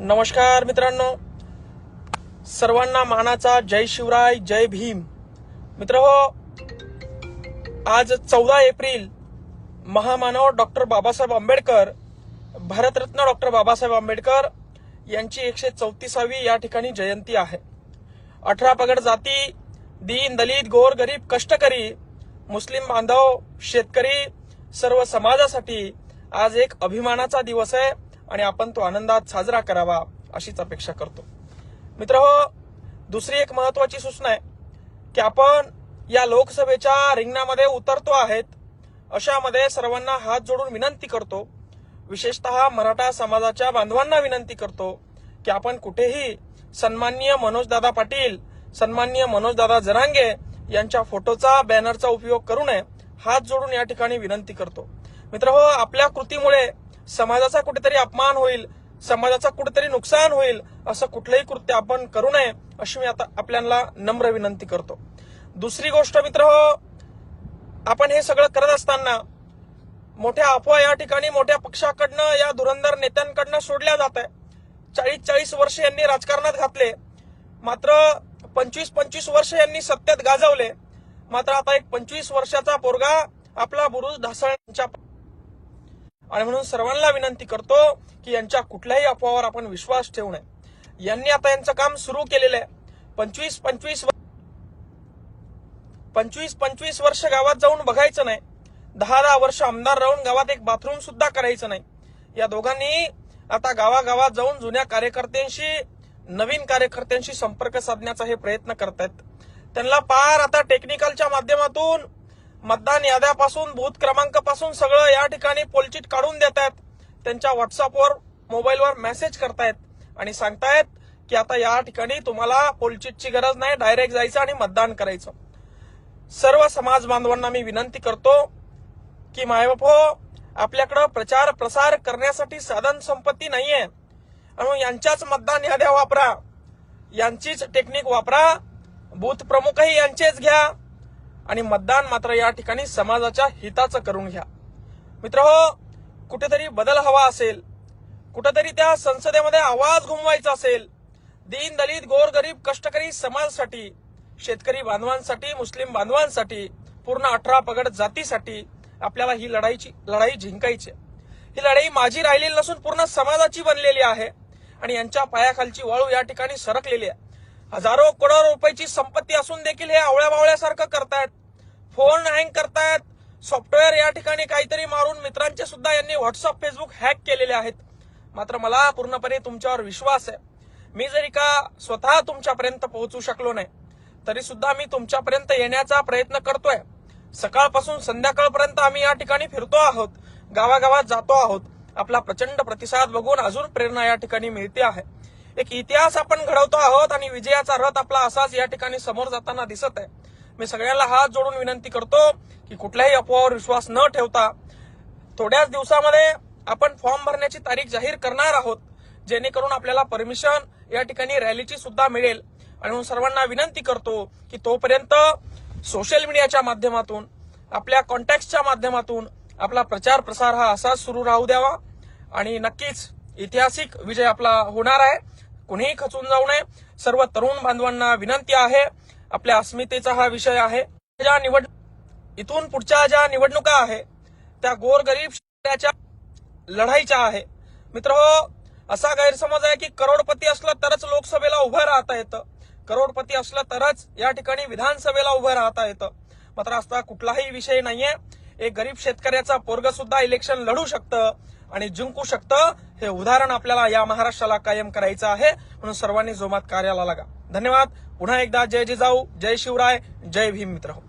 नमस्कार मित्रांनो. सर्वांना मानाचा जय शिवराय जय भीम. मित्र हो आज चौदा एप्रिल महामानव डॉक्टर बाबासाहेब आंबेडकर भारतरत्न डॉक्टर बाबासाहेब आंबेडकर यांची एकशे चौतीसावी या ठिकाणी जयंती आहे. अठरा पगड जाती दीन दलित गोर गरीब कष्टकरी मुस्लिम बांधव शेतकरी सर्व समाजासाठी आज एक अभिमानाचा दिवस आहे. आणि आपण तो आनंदात साजरा करावा अशीच अपेक्षा करतो. मित्र हो दुसरी एक महत्वाची सूचना आहे की आपण या लोकसभेच्या रिंगणामध्ये उतरतो आहेत अशामध्ये सर्वांना हात जोडून विनंती करतो. विशेषतः मराठा समाजाच्या बांधवांना विनंती करतो की आपण कुठेही सन्माननीय मनोजदादा पाटील सन्माननीय मनोजदादा जरांगे यांच्या फोटोचा बॅनरचा उपयोग करू नये हात जोडून या ठिकाणी विनंती करतो. मित्र हो आपल्या कृतीमुळे समाजाचा कुठेतरी अपमान होईल समाजाचा कुठेतरी नुकसान होईल असं कुठलंही कृत्य आपण करू नये अशी मी आता आपल्याला नम्र विनंती करतो. दुसरी गोष्ट मित्र हो आपण हे सगळं करत असताना मोठ्या अफवा या ठिकाणी मोठ्या पक्षाकडनं या धुरंधर नेत्यांकडनं सोडल्या जात आहे. चाळीस चाळीस वर्ष यांनी राजकारणात घातले. मात्र पंचवीस पंचवीस वर्ष यांनी सत्तेत गाजवले. मात्र आता एक पंचवीस वर्षाचा पोरगा आपला बुरुज ढासळण्याच्या आणि म्हणून सर्वांना विनंती करतो की यांच्या कुठल्याही अफवावर आपण विश्वास ठेवू नये. यांनी आता यांचं काम सुरू केलेलं आहे. पंचवीस पंचवीस पंचवीस पंचवीस वर्ष गावात जाऊन बघायचं नाही. दहा दहा वर्ष आमदार राहून गावात एक बाथरूम सुद्धा करायचं नाही. या दोघांनी आता गावागावात जाऊन जुन्या कार्यकर्त्यांशी नवीन कार्यकर्त्यांशी संपर्क साधण्याचा हे प्रयत्न करतायत. त्यांना पार आता टेक्निकलच्या माध्यमातून मतदान याद्यापासून बूथ क्रमांकापासून सगळं या ठिकाणी पोलचिट काढून देत आहेत. त्यांच्या व्हॉट्सअपवर मोबाईलवर मेसेज करतायत. आणि सांगतायत की आता या ठिकाणी तुम्हाला पोलचिटची गरज नाही डायरेक्ट जायचं आणि मतदान करायचं. सर्व समाज बांधवांना मी विनंती करतो की मायबापो हो आपल्याकडं प्रचार प्रसार करण्यासाठी साधन संपत्ती नाहीये. आणि यांच्याच मतदान याद्या वापरा. यांचीच टेक्निक वापरा. बूथ प्रमुखही यांचेच घ्या. आणि मतदान मात्र या ठिकाणी समाजाच्या हिताचं करून घ्या. मित्र हो कुठेतरी बदल हवा असेल कुठेतरी त्या संसदेमध्ये आवाज घुमवायचा असेल दीन दलित गोरगरीब कष्टकरी समाजासाठी शेतकरी बांधवांसाठी मुस्लिम बांधवांसाठी पूर्ण अठरा पगड जातीसाठी आपल्याला ही लढाईची लढाई जिंकायची आहे. ही लढाई माझी राहिलेली नसून पूर्ण समाजाची बनलेली आहे आणि यांच्या पायाखालची वाळू या ठिकाणी सरकलेली आहे. हजारो करोड रुपयाची संपत्ती असून देखील हे आवळ्या बावळ्यासारखं करतायत. फोन हँग करतायत. सॉफ्टवेअर या ठिकाणी काहीतरी मारून मित्रांचे सुद्धा यांनी व्हॉट्सअप फेसबुक हॅक केलेले आहेत. मात्र मला पूर्णपणे तुमच्यावर विश्वास आहे. मी जरी का स्वतः तुमच्यापर्यंत पोहोचू शकलो नाही तरी सुद्धा मी तुमच्यापर्यंत येण्याचा प्रयत्न करतोय. सकाळपासून संध्याकाळपर्यंत आम्ही या ठिकाणी फिरतो आहोत गावागावात जातो आहोत. आपला प्रचंड प्रतिसाद बघून अजून प्रेरणा या ठिकाणी मिळते आहे. एक इतिहास आपण घडवतो आहोत आणि विजयाचा रथ आपला असाच या ठिकाणी समोर जाताना दिसत आहे. मी सगळ्यांना हात जोडून विनंती करतो की कुठल्याही अफवावर विश्वास न ठेवता थोड्याच दिवसामध्ये आपण फॉर्म भरण्याची तारीख जाहीर करणार आहोत जेणेकरून आपल्याला परमिशन या ठिकाणी रॅलीची सुद्धा मिळेल. आणि म्हणून सर्वांना विनंती करतो की तोपर्यंत सोशल मीडियाच्या माध्यमातून आपल्या कॉन्टॅक्टच्या माध्यमातून आपला प्रचार प्रसार हा असाच सुरू राहू द्यावा. आणि नक्कीच ऐतिहासिक विजय आपला होणार आहे. कुणीही खचून जाऊ नये. सर्व तरुण बांधवांना विनंती आहे. आपल्या अस्मितेचा हा विषय आहे. ज्या निवड इथून पुढच्या ज्या निवडणुका आहे त्या गोरगरीब शेतकऱ्याच्या लढाईच्या आहे. मित्र हो असा गैरसमज आहे की करोडपती असलं तरच लोकसभेला उभं राहता येतं. करोडपती असलं तरच या ठिकाणी विधानसभेला उभं राहता येतं. मात्र असा कुठलाही विषय नाहीये. एक गरीब शेतकऱ्याचा पोरग सुद्धा इलेक्शन लढू शकतं आणि जिंकू शकतं हे उदाहरण आपल्याला या महाराष्ट्राला कायम करायचं आहे. म्हणून सर्वांनी जोमात कार्याला लागा. धन्यवाद. पुन्हा एकदा जय जिजाऊ जय शिवराय जय भीम मित्र हो